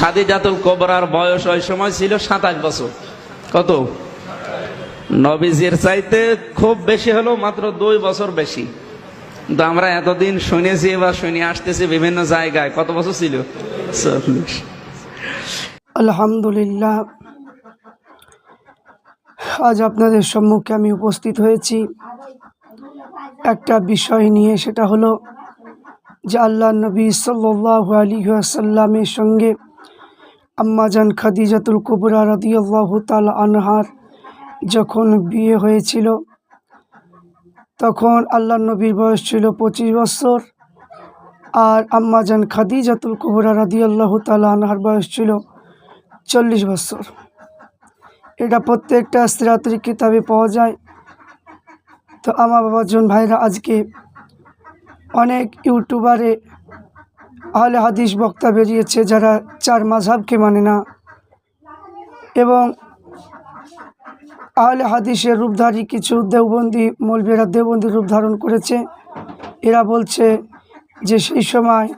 খাদিজাতুল কোবরার বয়স ওই সময় ছিল সাতাশ বছর। কত? নবীজির চাইতে খুব বেশি হলো মাত্র দুই বছর বেশি। কিন্তু আমরা এতদিন শুনেছি বা শুনে আসতেছি বিভিন্ন জায়গায়। কত বছর ছিল? চল্লিশ। আলহামদুলিল্লাহ। আজ আপনাদের সম্মুখে আমি উপস্থিত হয়েছি। একটা বিষয় নিয়ে, সেটা হলো যে আল্লাহ নবী সাল্লাহ আলী আসাল্লামের সঙ্গে আম্মাজান খাদিজাতুল কুবরা রদিয়াল্লাহ তাল আনহার যখন বিয়ে হয়েছিল, তখন আল্লাহ নবীর বয়স ছিল পঁচিশ বছর। আর আম্মাজান খাদিজাতুল কুবরা রদিয়াল্লাহ তাল আনহার বয়স ছিল চল্লিশ বছর। এটা প্রত্যেকটা স্ত্রাত্রী কিতাবে পাওয়া যায়। তো আমার বাবাজন ভাইরা আজকে অনেক ইউটিউবারে আহলে হাদিস বক্তা বেরিয়েছে যারা চার মাঝহাবকে মানে না। এবং আহলে হাদিসের রূপধারী কিছু দেওবন্দি, মৌলবীরা দেওবন্দি রূপ ধারণ করেছে। এরা বলছে যে সেই সময়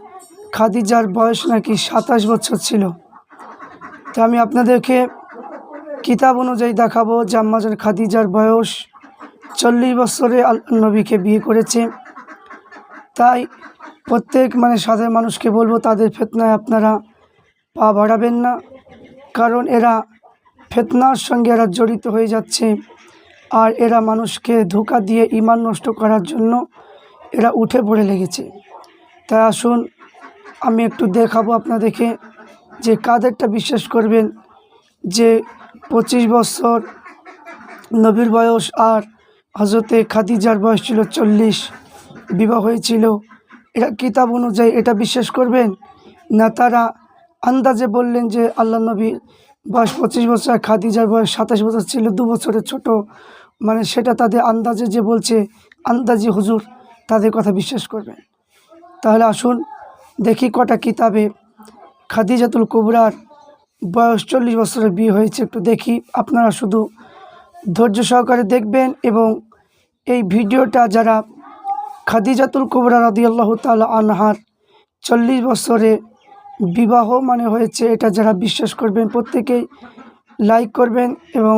খাদিজার বয়স নাকি সাতাশ বছর ছিল। তো আমি আপনাদেরকে কিতাব অনুযায়ী দেখাবো যে আম্মাজান খাদিজার বয়স চল্লিশ বছরে আল নবীকে বিয়ে করেছে। তাই প্রত্যেক মানে সাধারণ মানুষকে বলব, তাদের ফেতনায় আপনারা পা বাড়াবেন না। কারণ এরা ফেতনার সঙ্গে এরা জড়িত হয়ে যাচ্ছে। আর এরা মানুষকে ধোকা দিয়ে ইমান নষ্ট করার জন্য এরা উঠে পড়ে লেগেছে। তাই আসুন, আমি একটু দেখাবো আপনাদেরকে যে কাদেরটা বিশ্বাস করবেন যে পঁচিশ বছর নবীর বয়স আর হজরতে খাদিজার বয়স ছিল চল্লিশ, বিবাহ হয়েছিল। এটা কিতাব অনুযায়ী এটা বিশ্বাস করবেন? না তারা আন্দাজে বললেন যে আল্লাহ নবীর বয়স পঁচিশ বছর, খাদিজার বয়স সাতাশ বছর ছিল, দু বছরের ছোট। মানে সেটা তাদের আন্দাজে যে বলছে, আন্দাজি হুজুর তাদের কথা বিশ্বাস করবেন। তাহলে আসুন দেখি কটা কিতাবে খাদিজাতুল কুবরার বয়স চল্লিশ বছরের বিয়ে হয়েছে, একটু দেখি। আপনারা শুধু ধৈর্য সহকারে দেখবেন এবং এই ভিডিওটা যারা খাদিজাতুল কুবরা রাদিয়াল্লাহ তাল আনহার চল্লিশ বছরে বিবাহ মানে হয়েছে এটা যারা বিশ্বাস করবেন, প্রত্যেকেই লাইক করবেন এবং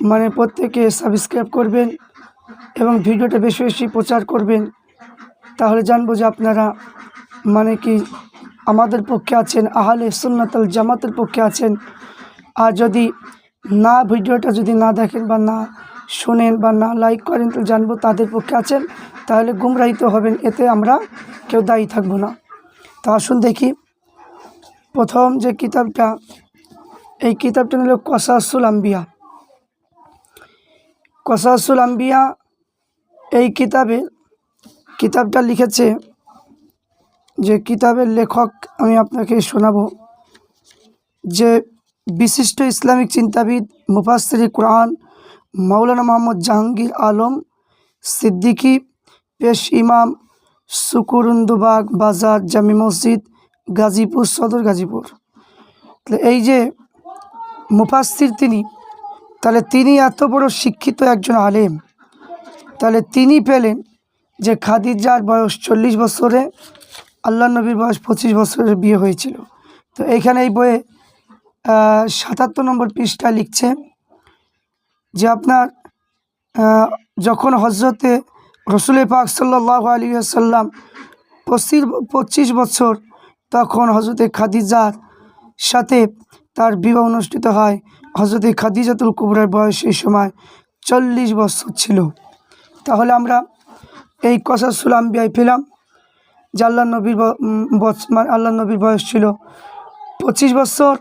মানে প্রত্যেকে সাবস্ক্রাইব করবেন এবং ভিডিওটা বেশি বেশি প্রচার করবেন। তাহলে জানব যে আপনারা মানে কি আমাদের পক্ষে আছেন, আহলে সুন্নাতাল জামাতের পক্ষে আছেন। আর যদি না ভিডিওটা যদি না দেখেন বা না শোনেন বা না লাইক করেন, তাহলে জানব তাদের পক্ষে আছেন। তাহলে গুমরাহিত হবেন, এতে আমরা কেউ দায়ী থাকব না। তা আসুন দেখি, প্রথম যে কিতাবটা, এই কিতাবটা হলো কসাসুল আম্বিয়া। কসাসুল আম্বিয়া এই কিতাবে, কিতাবটা লিখেছে যে কিতাবের লেখক আমি আপনাকে শোনাবো, যে বিশিষ্ট ইসলামিক চিন্তাবিদ মুফাসরি কোরআন, মাওলানা মোহাম্মদ জাহাঙ্গীর আলম সিদ্দিকী পেশ ইমাম সুকুরুন্দুবাগ বাজার জামি মসজিদ, গাজীপুর, সদর গাজীপুর। তাহলে এই যে মুফাসির তিনি, তাহলে তিনি এত বড় শিক্ষিত একজন আলেম। তাহলে তিনি পেলেন যে খাদিজার বয়স চল্লিশ বছরে আল্লাহ নবীর বয়স পঁচিশ বছরের বিয়ে হয়েছিল। তো এইখানে এই বইয়ে সাতাত্তর নম্বর পৃষ্ঠা লিখছে যে আপনার যখন হজরতে রসুল পাক সাল্লাহ আলী আসাল্লাম পঁচিশ পঁচিশ বছর তখন হজরতে খাদিজার সাথে তার বিবাহ অনুষ্ঠিত হয়। হজরতে খাদিজাতুল কুবরার বয়স সেই সময় চল্লিশ বছর ছিল। তাহলে আমরা এই কসাসুল আম্বিয়ায় পেলাম যে আল্লাহ নবীর মানে আল্লাহ নবীর বয়স ছিল পঁচিশ বছর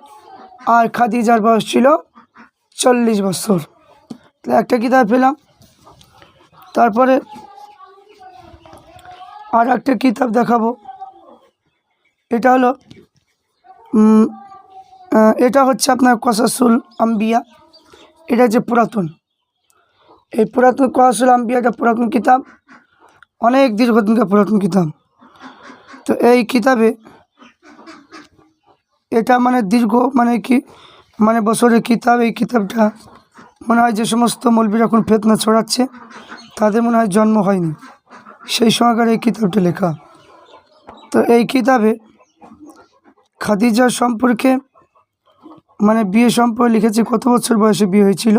আর খাদিজার বয়স ছিল চল্লিশ বছর। একটা কিতাব পেলাম। তারপরে আর একটা কিতাব দেখাবো। এটা হলো এটা হচ্ছে আপনার কসাসুল আম্বিয়া। এটা যে পুরাতন। এই পুরাতন কসাসুল আম্বিয়া এটা পুরাতন কিতাব। অনেক দীর্ঘদিনকার পুরাতন কিতাব। তো এই কিতাবে এটা মানে দীর্ঘ মানে কি মানে বছরের কিতাব। এই কিতাবটা মনে হয় যে সমস্ত মৌলবীরা এখন ফেতনা ছড়াচ্ছে। তাদের মনে হয় জন্ম হয়নি। সেই সময়কার এই কিতাবটা লেখা। তো এই কিতাবে খাদিজা সম্পর্কে মানে বিয়ে সম্পর্কে লিখেছে, কত বছর বয়সে বিয়ে হয়েছিল,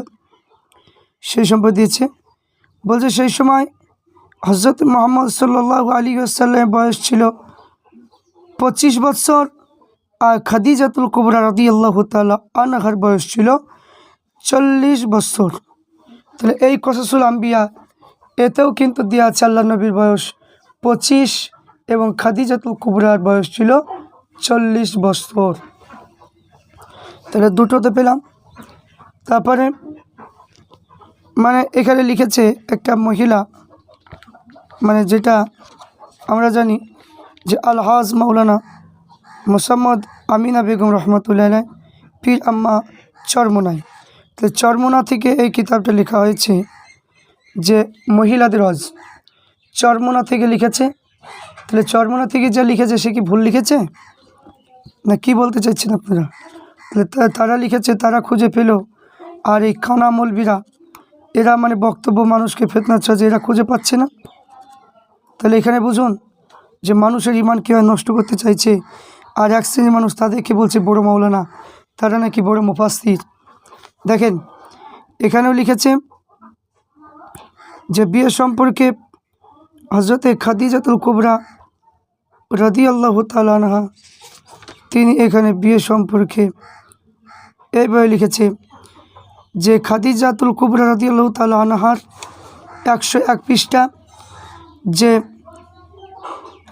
সেই সম্পর্কে দিয়েছে। বলছে সেই সময় হজরত মোহাম্মদ সাল্লাহ আলী আসাল্লামের বয়স ছিল পঁচিশ বছর আর খাদিজাতুল কুবরা রদি আল্লাহ তালা আনহার বয়স ছিল চল্লিশ বছর। তাহলে এই কসাসুল আম্বিয়া এতেও কিন্তু দেওয়া আছে আল্লাহ নবীর বয়স পঁচিশ এবং খাদিজাতুল কুবরার বয়স ছিল চল্লিশ বছর। তাহলে দুটোতে পেলাম। তারপরে মানে এখানে লিখেছে একটা মহিলা মানে যেটা আমরা জানি যে আলহাজ মাওলানা মোসাম্মদ আমিনা বেগম রহমতুল্লাহ পীর আম্মা চরমোনাই। তো চরমোনা থেকে এই কিতাবটা লেখা হয়েছে যে মহিলাদের হজ চরমোনা থেকে লিখেছে। তাহলে চরমোনা থেকে যা লিখেছে সে কি ভুল লিখেছে? না কি বলতে চাইছেন আপনারা? তাহলে তারা লিখেছে, তারা খুঁজে পেল। আর এই কানা মলবিরা, এরা মানে বক্তব্য মানুষকে ফেতনা যে এরা খুঁজে পাচ্ছে না। তাহলে এখানে বুঝুন যে মানুষের ইমান কীভাবে নষ্ট করতে চাইছে। আর এক শ্রেণির মানুষ তাদেরকে বলছে, বড় মাওলানা, তারা নাকি বড় মুফাস্তির দেখেন, এখানেও লিখেছে যে বিয়ে সম্পর্কে হজরতে খাদিজাতুল কুবরা রদি আল্লাহ তালানহা তিনি এখানে বিয়ে সম্পর্কে এইভাবে লিখেছে যে খাদিজাতুল কুবরা রদি আল্লাহ তালানহার একশো এক পৃষ্ঠা যে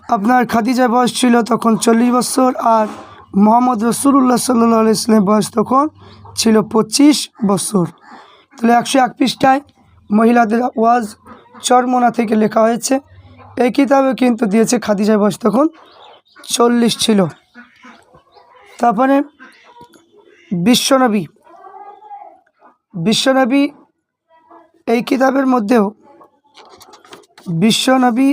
আপনার খাদিজা বয়স ছিল তখন চল্লিশ বছর আর মোহাম্মদ রসুল্লাহ সাল্লাহ ইসলামের বয়স তখন ছিল পঁচিশ বছর। তাহলে একশো এক পৃষ্ঠায় মহিলাদের ওয়াজ চরমোনা থেকে লেখা হয়েছে। এই কিতাবে কিন্তু দিয়েছে খাদিজা বয়স তখন চল্লিশ ছিল। তারপরে বিশ্বনবী। বিশ্বনবী এই কিতাবের মধ্যেও বিশ্বনবী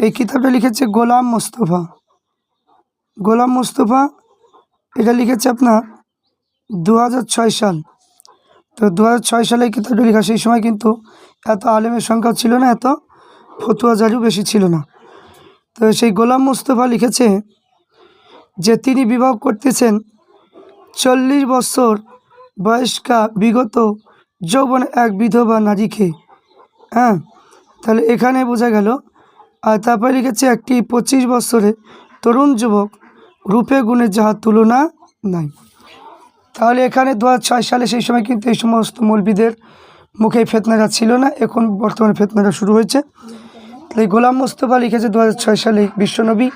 এই কিতাবটা লিখেছে গোলাম মোস্তফা। গোলাম মোস্তফা এটা লিখেছে আপনার দু সাল। তো দু ছয় সালে কিতাবটা লেখা, সেই সময় কিন্তু এত আলেমের সংখ্যা ছিল না, এত ফতুয়া জারিও বেশি ছিল না। তো সেই গোলাম মোস্তফা লিখেছে যে, তিনি বিবাহ করতেছেন চল্লিশ বছর বয়স্কা বিগত যৌবন এক বিধবা নারীকে। হ্যাঁ তাহলে এখানে বোঝা গেল। আর তারপরে লিখেছে, একটি পঁচিশ বছরে তরুণ যুবক রূপে গুণে যাহার তুলনা নাই। তাহলে এখানে দু সালে সেই সময় কিন্তু এই সমস্ত মৌলবিদের মুখে ফেতনারা ছিল না, এখন বর্তমানে ফেতনারা শুরু হয়েছে। তাহলে গোলাম মোস্তফা লিখেছে দু সালে বিশ্বনবী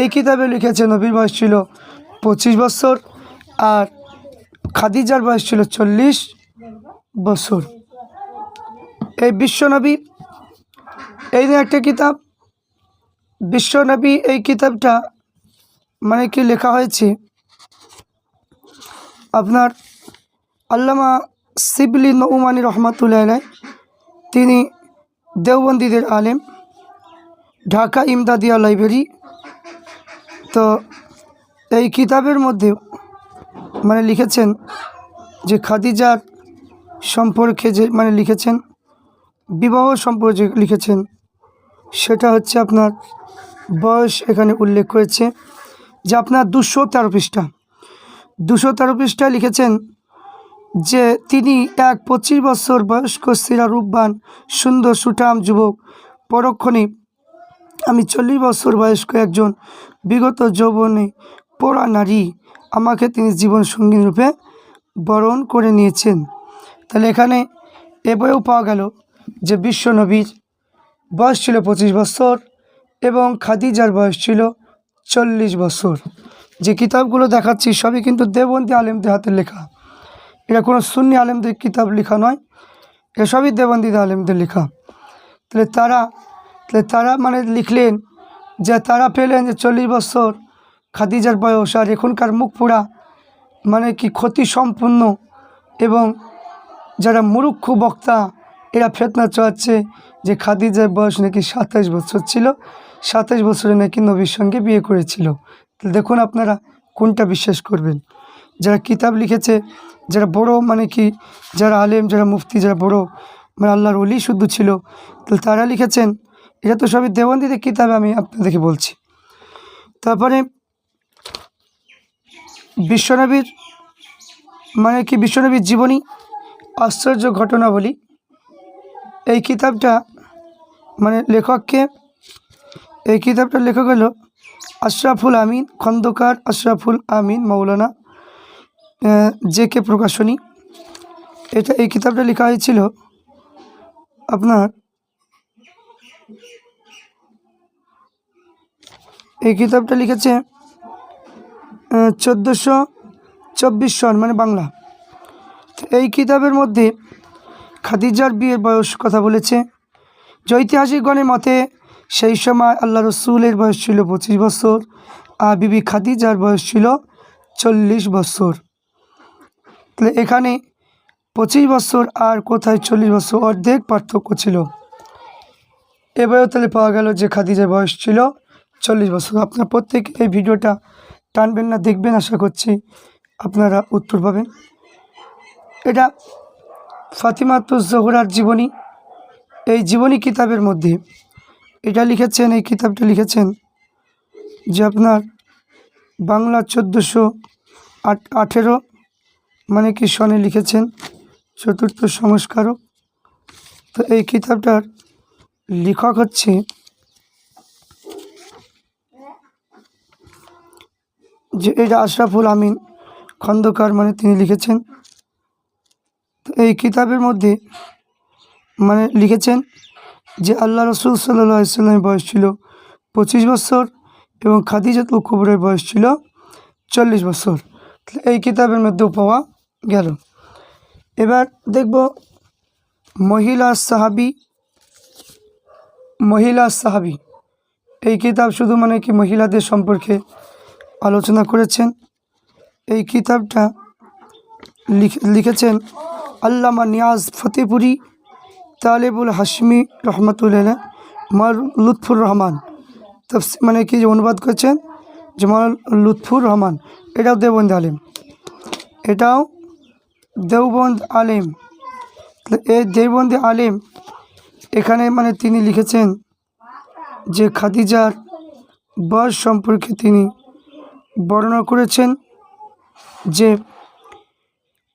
এই কিতাবে লিখেছে নবীর বয়স ছিল পঁচিশ বছর আর খাদিজার বয়স ছিল চল্লিশ বছর। এই বিশ্বনবী এই যে একটা কিতাব বিশ্বনবী এই কিতাবটা মানে কি লেখা হয়েছে? আপনার আল্লামা সিবলি নৌমানি রহমাতুল্লাহ তিনি দেওবন্দীদের আলেম, ঢাকা ইমদাদিয়া লাইব্রেরি। তো এই কিতাবের মধ্যে মানে লিখেছেন যে খাদিজার সম্পর্কে যে মানে লিখেছেন, বিবাহ সম্পর্কে লিখেছেন, সেটা হচ্ছে আপনার বয়স এখানে উল্লেখ করেছে যে আপনার দুশো তেরো পৃষ্ঠা। দুশো তেরো পৃষ্ঠায় লিখেছেন যে তিনি এক পঁচিশ বছর বয়স্ক স্থিরা রূপবান, সুন্দর, সুঠাম যুবক। পরক্ষণে আমি চল্লিশ বছর বয়স্ক একজন বিগত যৌবনে পোড়া নারী আমাকে তিনি জীবন সঙ্গী রূপে বরণ করে নিয়েছেন। তাহলে এখানে এ বইও পাওয়া গেল যে বিশ্বনবীর বয়স ছিল পঁচিশ বছর এবং খাদিজার বয়স ছিল চল্লিশ বছর। যে কিতাবগুলো দেখাচ্ছি, সবই কিন্তু দেবন্দি আলেমদের হাতে লেখা। এটা কোনো সুন্নি আলেমদের কিতাব লেখা নয় এসবই দেবন্দিদ আলেমদের লেখা। তাহলে তারা তাহলে তারা মানে লিখলেন যে তারা পেলেন যে চল্লিশ বছর খাদিজার বয়স আর এখনকার মুখ পোড়া মানে কি ক্ষতি সম্পূর্ণ এবং যারা মুরুক্ষ বক্তা, এরা ফেতনা চাচ্ছে যে খাদিজার বয়স নাকি সাতাশ বছর ছিল, সাতাশ বছরে নাকি নবীর সঙ্গে বিয়ে করেছিল। দেখুন আপনারা কোনটা বিশ্বাস করবেন। যারা কিতাব লিখেছে, যারা বড় মানে কি, যারা আলেম, যারা মুফতি, যারা বড় মানে আল্লাহর অলি শুদ্ধ ছিল, তাহলে তারা লিখেছেন এটা তো সবই দেওবন্দিদের কিতাব আমি আপনাদেরকে বলছি। তারপরে বিশ্বনবীর মানে কি, বিশ্বনবীর জীবনী, আশ্চর্য ঘটনাবলী, এই কিতাবটা মানে লেখককে, এই কিতাবটার লেখক হলো আশরাফুল আমিন, খন্দকার আশরাফুল আমিন মৌলানা জে কে প্রকাশনী। এটা এই কিতাবটা লেখা হয়েছিল আপনার এই কিতাবটা লিখেছে চোদ্দোশো চব্বিশ সন মানে বাংলা। এই কিতাবের মধ্যে খাদিজার বিয়ের বয়স কথা বলেছে। ঐতিহাসিকগণের মতে সেই সময় আল্লাহ রসুলের বয়স ছিল পঁচিশ বছর আর বিবি খাদিজার বয়স ছিল চল্লিশ বছর। তাহলে এখানে পঁচিশ বছর আর কোথায় চল্লিশ বছর অর্ধেক পার্থক্য ছিল? এবারেও তাহলে পাওয়া গেল যে খাদিজার বয়স ছিল চল্লিশ বছর। আপনারা প্রত্যেকে এই ভিডিওটা টানবেন না, দেখবেন, আশা করছি আপনারা উত্তর পাবেন। এটা ফাতিমাতুজ জোহরার জীবনী। এই জীবনী কিতাবের মধ্যে এটা লিখেছেন, এই কিতাবটা লিখেছেন যে আপনার বাংলা চোদ্দোশো আট, আঠেরো মানে কি সনে লিখেছেন, চতুর্থ সংস্কারক তো এই কিতাবটার লেখক হচ্ছে যে এটা আশরাফুল আমিন খন্দকার মানে তিনি লিখেছেন। তো এই কিতাবের মধ্যে মানে লিখেছেন যে আল্লাহ রসুল সাল্লাহ ইসলামের বয়স ছিল পঁচিশ বছর এবং খাদিজাতুল কুবরের বয়স ছিল চল্লিশ বছর। এই কিতাবের মধ্যেও পাওয়া গেল। এবার দেখব মহিলা সাহাবি মহিলা সাহাবি। এই কিতাব শুধু মানে কি মহিলাদের সম্পর্কে আলোচনা করেছেন? এই কিতাবটা লিখ- লিখেছেন আল্লামা নিয়াজ ফতেপুরি তালেবুল হাসমি রহমতুল্লাহ মার লুৎফুর রহমান। মানে কি যে অনুবাদ করেছেন? মার লুৎফুর রহমান। এটাও দেওবন্দ আলেম। এটাও দেওবন্দ আলেম। এই দেওবন্দি আলেম, এখানে মানে তিনি লিখেছেন যে খাদিজার বয়স সম্পর্কে তিনি বর্ণনা করেছেন যে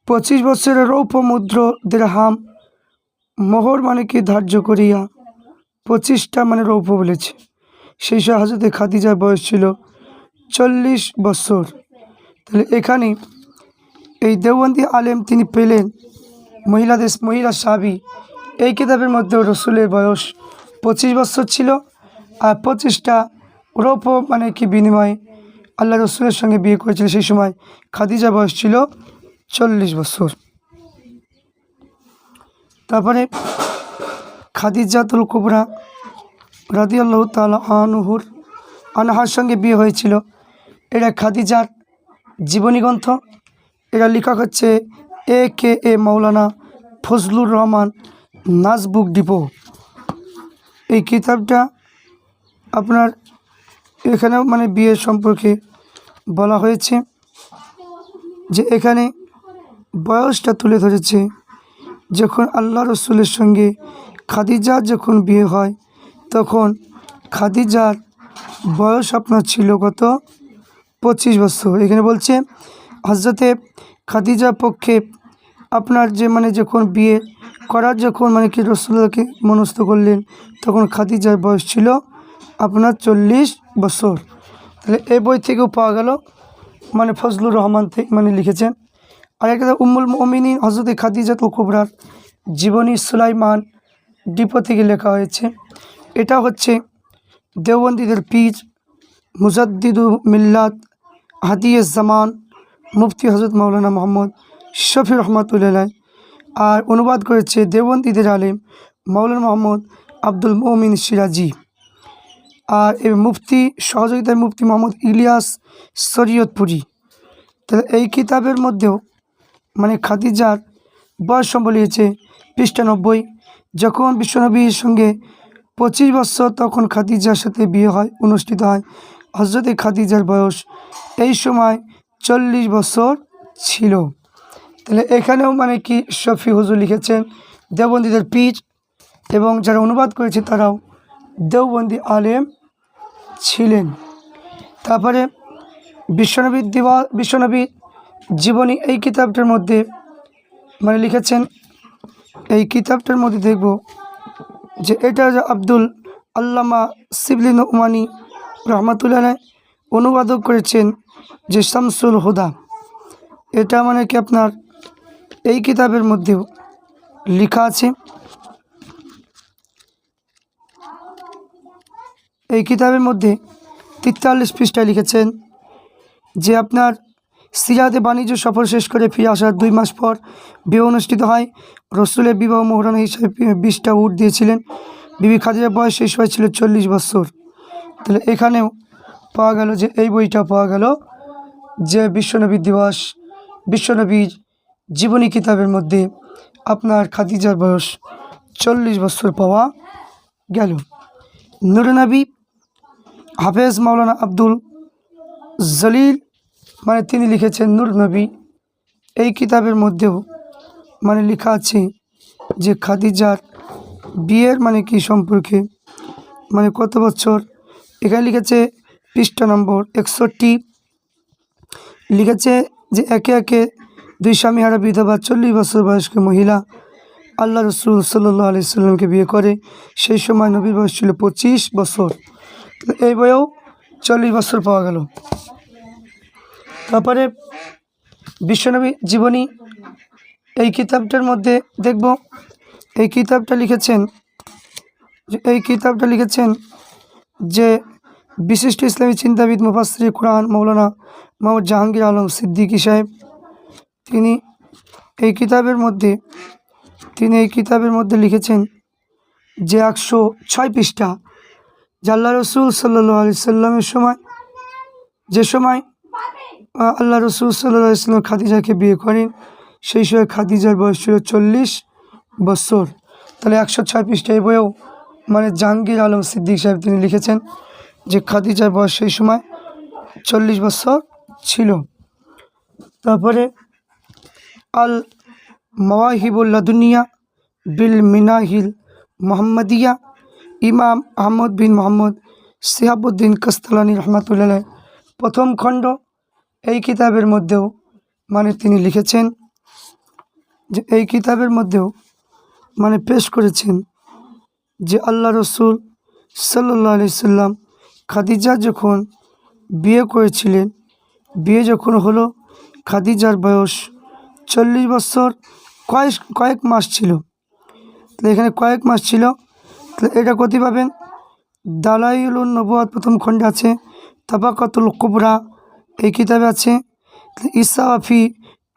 পঁচিশ বছরের রৌপ্য মুদ্র দেড়হাম মোহর মানে কি ধার্য করিয়া পঁচিশটা মানে রৌপ্য বলেছে। সেই সব হাজরতে খাদিজার বয়স ছিল চল্লিশ বছর। তাহলে এখানে এই দেওবন্দি আলেম তিনি পেলেন মহিলাদের, মহিলা সাবি। এই কিতাবের মধ্যে রসুলের বয়স পঁচিশ বছর ছিল আর পঁচিশটা রৌপ্য মানে কি বিনিময়ে আল্লাহ রসুলের সঙ্গে বিয়ে করেছিল। সেই সময় খাদিজা বয়স ছিল চল্লিশ বছর। তারপরে খাদিজাতুল কুবরা রাদি আল্লাহ তালা আনুহুর, আনহার সঙ্গে বিয়ে হয়েছিল। এটা খাদিজার জীবনী গ্রন্থ এটা লেখক হচ্ছে A K A Maulana Fazlur Rahman Naz book depot. এই কিতাবটা আপনার এখানেও মানে বিয়ে সম্পর্কে বলা হয়েছে যে এখানে বয়সটা তুলে ধরেছে যখন আল্লাহ রসুলের সঙ্গে খাদিজার যখন বিয়ে হয়, তখন খাদিজার বয়স আপনার ছিল কত? পঁচিশ বছর। এখানে বলছে হজরতে খাদিজার পক্ষে আপনার যে মানে যখন বিয়ে করার যখন মানে কি রসুল্লাহকে মনস্থ করলেন, তখন খাদিজার বয়স ছিল আপনার চল্লিশ বছর। তাহলে এই বই থেকেও পাওয়া গেল মানে ফজলুর রহমান থেকে মানে লিখেছেন। একটা উম্মুল মমিনী হজরত খাদিজাত কুবরার জীবনী সুলাইমান ডিপো থেকে লেখা হয়েছে। এটা হচ্ছে দেওবন্দীদের পীর মুজাদ্দিদু মিল্লাত হাদিয়ে জামান মুফতি হজরত মৌলানা মোহাম্মদ শফি রহমতুল্লাহ। আর অনুবাদ করেছে দেওবন্দীদের আলেম মৌলানা মোহাম্মদ আব্দুল মমিন সিরাজি। আর এ মুফতি সহযোগিতায় মুফতি মোহাম্মদ ইলিয়াস শরীয়তপুরি। তাহলে এই কিতাবের মধ্যেও মানে খাদিজার বয়স সম্বলিয়েছে পৃষ্ঠা নব্বই। যখন বিশ্বনবীর সঙ্গে পঁচিশ বছর তখন খাদিজার সাথে বিয়ে হয়, অনুষ্ঠিত হয়। হজরতে খাদিজার বয়স এই সময় চল্লিশ বছর ছিল। তাহলে এখানেও মানে কি শফি হুজুর লিখেছেন দেওবন্দীদের পীর এবং যারা অনুবাদ করেছে তারাও দেওবন্দি আলেম ছিলেন। তারপরে বিশ্বনবী দিবা বিশ্বনবী জীবনী এই কিতাবটার মধ্যে মানে লিখেছেন, এই কিতাবটার মধ্যে দেখব যে এটা যে আব্দুল আল্লামা সিবলিন উমানি রহমাতুল্লাহ অনুবাদক করেছেন যে শামসুল হুদা। এটা মানে কি আপনার? এই কিতাবের মধ্যেও লেখা আছে। এই কিতাবের মধ্যে তেতাল্লিশ পৃষ্ঠায় লিখেছেন যে আপনার সিরাতে বাণিজ্য সফর শেষ করে ফিরে আসার দুই মাস পর বিয়ে অনুষ্ঠিত হয়। রসুলের বিবাহ মোহরানা হিসাবে বিশটা উট দিয়েছিলেন। বিবি খাদিজার বয়স শেষ হয়েছিল চল্লিশ বছর। তাহলে এখানেও পাওয়া গেল যে, এই বইটা পাওয়া গেল যে, বিশ্বনবী দিবস, বিশ্বনবীর জীবনী কিতাবের মধ্যে আপনার খাদিজার বয়স চল্লিশ বছর পাওয়া গেল। নুরনবী হাফেজ মাওলানা আব্দুল জলিল মানে তিনি লিখেছেন নূর নবী। এই কিতাবের মধ্যেও মানে লেখা আছে যে খাদিজার বিয়ের মানে কি সম্পর্কে মানে কত বছর। এখানে লিখেছে পৃষ্ঠা নম্বর একষট্টি। লিখেছে যে একে একে দুই স্বামী হারা বিধবা চল্লিশ বছর বয়স্ক মহিলা আল্লাহ রসুল সাল্লাহ আলি সাল্লামকে বিয়ে করে, সেই সময় নবীর বয়স ছিল পঁচিশ বছর। এই বয়েও চল্লিশ বছর পাওয়া গেল। তারপরে বিশ্বনবী জীবনী, এই কিতাবটার মধ্যে দেখব। এই কিতাবটা লিখেছেন, এই কিতাবটা লিখেছেন যে বিশিষ্ট ইসলামী চিন্তাবিদ মুফাসরি কোরআন মৌলানা মোহাম্মদ জাহাঙ্গীর আলম সিদ্দিকী সাহেব, তিনি এই কিতাবের মধ্যে, তিনি এই কিতাবের মধ্যে লিখেছেন যে একশো ছয় পৃষ্ঠা জাল্লা রসুল সাল্লু আলি সাল্লামের সময়, যে সময় আল্লাহ রসুল সাল্লাহ ইসলাম খাদিজাকে বিয়ে করেন। সেই সময় খাদিজার বয়স ছিল চল্লিশ বছর। তাহলে একশো ছয় পৃষ্ঠা এই বইয়েও মানে জাহাঙ্গীর আলম সিদ্দিক সাহেব তিনি লিখেছেন যে খাদিজার বয়স সেই সময় চল্লিশ বছর ছিল। তারপরে আল মওয়াহিবুল্লা দুনিয়া বিল মিনাহিল মোহাম্মদিয়া ইমাম আহমদ বিন মোহাম্মদ সিহাবুদ্দিন কস্তলানি রহমতুল্লাহ প্রথম খণ্ড এই কিতাবের মধ্যেও মানে তিনি লিখেছেন যে এই কিতাবের মধ্যেও মানে পেশ করেছেন যে আল্লাহ রসুল সাল্লাহ আলি সাল্লাম খাদিজা যখন বিয়ে করেছিলেন, বিয়ে যখন হলো, খাদিজার বয়স চল্লিশ বছর কয়েক কয়েক মাস ছিল। তাহলে এখানে কয়েক মাস ছিল। তাহলে এটা কতি পাবেন? দালাইল নবুয়াদ প্রথম খণ্ডে আছে, তাবাকাতুল কুবরা এই কিতাবে আছে ইসাফি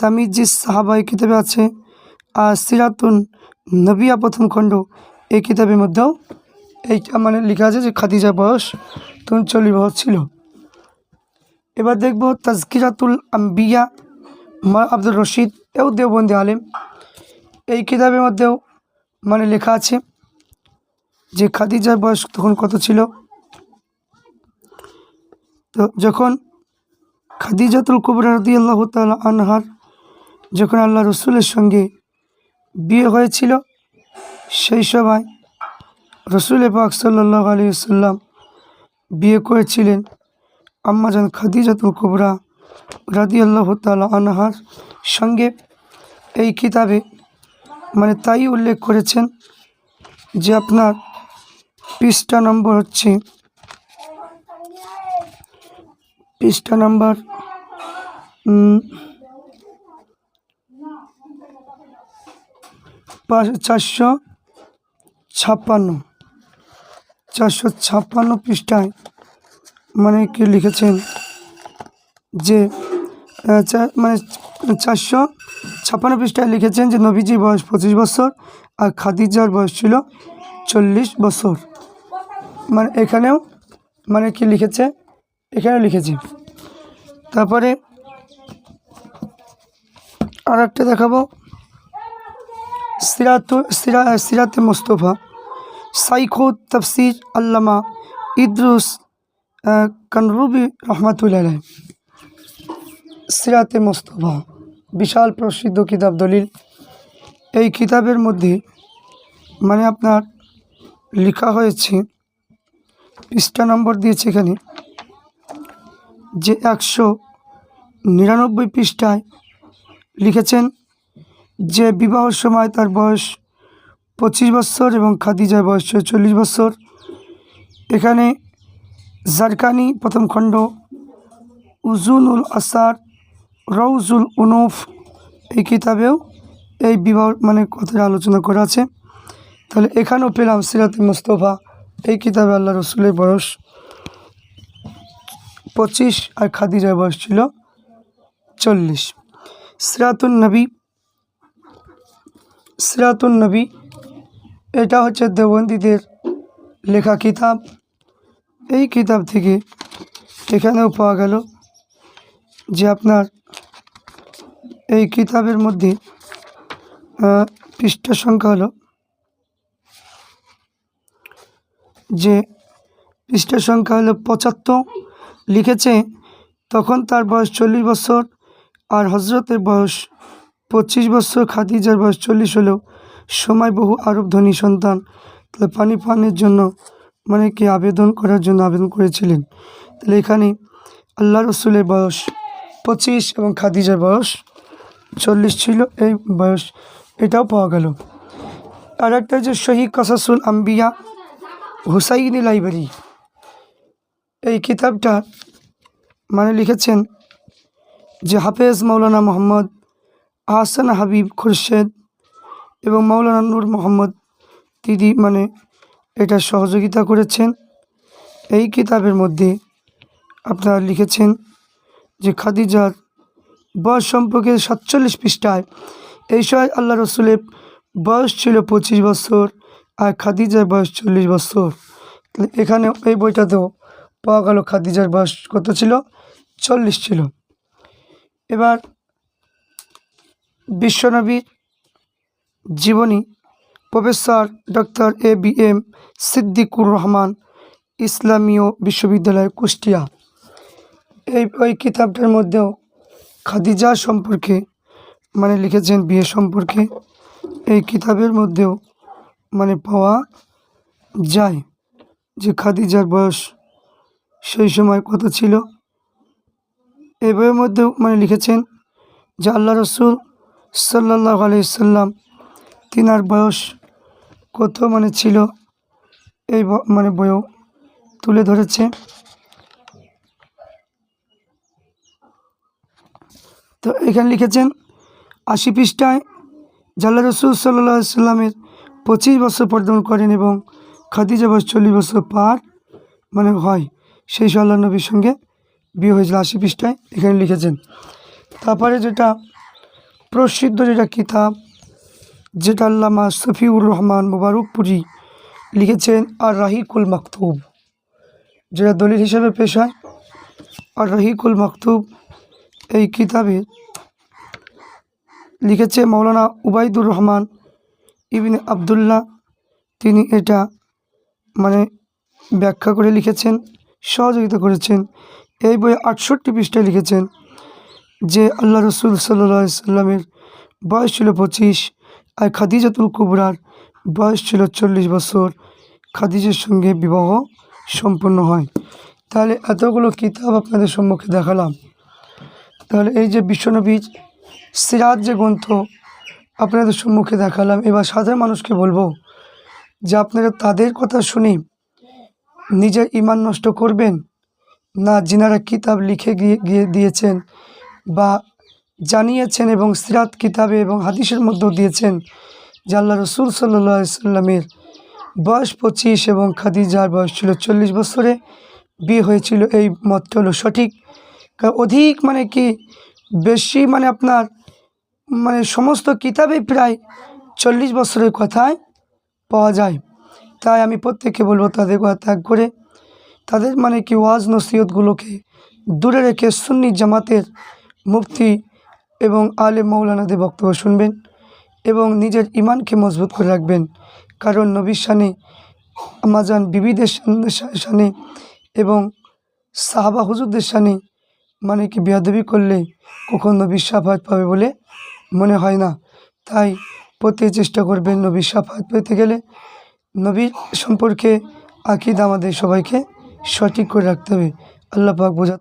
তামিজি সাহাবা, এই কিতাবে আছে। আর সিরাতুন নবিয়া প্রথম খণ্ড, এই কিতাবের মধ্যেও এইটা মানে লেখা আছে যে খাদিজা বয়স তখন চল্লিশ বছর ছিল। এবার দেখব তাজকিরাতুল আম্বিয়া, মা আব্দুল রশিদ এও দেওবন্দি আলেম। এই কিতাবের মধ্যেও মানে লেখা আছে যে খাদিজার বয়স তখন কত ছিল। তো যখন খাদিজাতুল কুবরা রদি আল্লাহ তালা আনহার যখন আল্লাহ রসুলের সঙ্গে বিয়ে হয়েছিল, সেই সময় রসুল পাক সাল্লাহ আলী সাল্লাম বিয়ে করেছিলেন। আম্মাজান খাদিজাতুল কুবরা রাদি আল্লাহ তালা আনহার সঙ্গে এই কিতাবে মানে তাই উল্লেখ করেছেন যে আপনার পৃষ্ঠা নম্বর হচ্ছে পৃষ্ঠা নাম্বার চারশো ছাপ্পান্ন। চারশো ছাপ্পান্ন পৃষ্ঠায় মানে কি লিখেছেন যে মানে চারশো ছাপ্পান্ন পৃষ্ঠায় লিখেছেন যে নবীজির বয়স পঁচিশ বছর আর খাদিজার বয়স ছিল চল্লিশ বছর। মানে এখানেও মানে কি লিখেছে? এখানেও লিখেছি। তারপরে আর একটা দেখাবো। সিরাত সিরা, সিরাতে মোস্তফা। সাইখো তফসির আল্লামা ইদ্রুস কানরুবি রহমাতুল্লাহ সিরাতে মোস্তফা, বিশাল প্রসিদ্ধ কিতাব দলিল। এই কিতাবের মধ্যে মানে আপনার লেখা হয়েছে, পৃষ্ঠা নম্বর দিয়েছে এখানে। যে একশো নিরানব্বই পৃষ্ঠায় লিখেছেন যে বিবাহর সময় তার বয়স পঁচিশ বছর এবং খাদিজার বয়স চল্লিশ বছর। এখানে জারকানি প্রথম খণ্ড, উজুনুল আসার রৌজুল উনুফ এই কিতাবেও এই বিবাহ মানে কথাটা আলোচনা করা আছে। তাহলে এখানেও পেলাম সিরাত মুস্তফা, এই কিতাবে আল্লাহ রসুলের বয়স পঁচিশ আর খাদিজার বয়স ছিল চল্লিশ। সিরাতুন নবী সিরাতুন নবী, এটা হচ্ছে দেওবন্দীদের লেখা কিতাব। এই কিতাব থেকে এখানেও পাওয়া গেল যে আপনার এই কিতাবের মধ্যে পৃষ্ঠা সংখ্যা হলো যে পৃষ্ঠা সংখ্যা হলো পঁচাত্তর লিখেছে, তখন তার বয়স চল্লিশ বছর আর হজরতের বয়স পঁচিশ বছর। খাদিজার বয়স চল্লিশ হলেও সময় বহু আরব ধনী সন্তান। তাহলে পানি পানের জন্য মানে কি আবেদন করার জন্য আবেদন করেছিলেন? তাহলে এখানে আল্লাহ রসুলের বয়স পঁচিশ এবং খাদিজার বয়স চল্লিশ ছিল, এই বয়স এটাও পাওয়া গেল। আর একটা যে শহীদ কাসাসুল আম্বিয়া হুসাইনি লাইব্রেরি এই কিতাবটা মানে লিখেছেন যে হাফেজ মৌলানা মোহাম্মদ আহসান হাবিব খুরশেদ এবং মৌলানা নূর মোহাম্মদ দিদি মানে এটা সহযোগিতা করেছেন। এই কিতাবের মধ্যে আপনারা লিখেছেন যে খাদিজার বয়স সম্পর্কে সাতচল্লিশ পৃষ্ঠায় এই সময় আল্লাহ রসুলের বয়স ছিল পঁচিশ বছর আর খাদিজার বয়স চল্লিশ বছর। এখানে এই বইটাতেও পাওয়া গেল খাদিজার বয়স কত ছিল? চল্লিশ ছিল। এবার বিশ্বনবীর জীবনী, professor doctor A B M Siddiqur Rahman, ইসলামীয় বিশ্ববিদ্যালয়, কুষ্টিয়া। এই, ওই কিতাবটার মধ্যেও খাদিজা সম্পর্কে মানে লিখেছেন বিয়ে সম্পর্কে, এই কিতাবের মধ্যেও মানে পাওয়া যায় যে খাদিজার বয়স সেই সময় কত ছিল। এই বইয়ের মধ্যেও মানে লিখেছেন যে আল্লাহ রসুল সাল্লাহ আলাইসাল্লাম তিনার বয়স কত মানে ছিল এই মানে বইও তুলে ধরেছে। তো এখানে লিখেছেন, আশি পৃষ্ঠায় জাল্লা রসুল সাল্লাহ সাল্লামের পঁচিশ বছর পর্যন্ত করেন এবং খাদিজা বয়স চল্লিশ বছর পার মানে হয়। সেই সব আল্লাহ নবীর সঙ্গে বিয়ে হয়েছিল আশি পৃষ্ঠায়, এখানে লিখেছেন। তারপরে যেটা প্রসিদ্ধ যেটা কিতাব, যেটা আল্লামা শফিউর রহমান মুবারকপুরি লিখেছেন, আর রাহিকুল মাকতুব। যেটা দলিল হিসেবে পেশ হয়, আর রাহিকুল মাকতুব এই কিতাবে লিখেছে মৌলানা উবাইদুর রহমান ইবিন আবদুল্লাহ, তিনি এটা মানে ব্যাখ্যা করে লিখেছেন। সহযোগিতা করেছেন। এই বইয়ে আটষট্টি পৃষ্ঠায় লিখেছেন যে, আল্লাহ রসুল সাল্লা সাল্লামের বয়স ছিল পঁচিশ আর খাদিজাতুল কুবরার বয়স ছিল চল্লিশ বছর। খাদিজের সঙ্গে বিবাহ সম্পন্ন হয়। তাহলে এতগুলো কিতাব আপনাদের সম্মুখে দেখালাম। তাহলে এই যে বিশ্বনবীর সিরাজ যে গ্রন্থ আপনাদের সম্মুখে দেখালাম, এবার সাধারণ মানুষকে বলব যে, আপনারা তাদের কথা শুনে নিজের ইমান নষ্ট করবেন? না, যিনারা কিতাব লিখে গিয়ে দিয়েছেন বা জানিয়েছেন এবং সিরাত কিতাবে এবং হাদিসের মধ্যেও দিয়েছেন, যে আল্লাহ রসুল সাল্লা সাল্লামের বয়স পঁচিশ এবং খাদিজার বয়স ছিল চল্লিশ বছরে বিয়ে হয়েছিল, এই মতটা হলো সঠিক। অধিক মানে কি? বেশি মানে আপনার মানে সমস্ত কিতাবে প্রায় চল্লিশ বছরের কথায় পাওয়া যায়। তাই আমি প্রত্যেককে বলব তাদের কথা ত্যাগ করে, তাদের মানে কি ওয়াজ নসিহতগুলোকে দূরে রেখে সুন্নি জামাতের মুফতি এবং আলে মৌলানাদের বক্তব্য শুনবেন এবং নিজের ইমানকে মজবুত করে রাখবেন। কারণ নবীর শানে, আমাজান বিবিদের শানে এবং সাহাবা হুজুরদের সানে মানে কি বেয়াদবি করলে কখন নবীর সাফাত পাবে বলে মনে হয় না। তাই প্রত্যেক চেষ্টা করবেন নবীর সাফাত পেতে গেলে নবীর সম্পর্কে আকিদ আমাদের সবাইকে সঠিক করে রাখতে হবে। আল্লাহ পাক বোঝা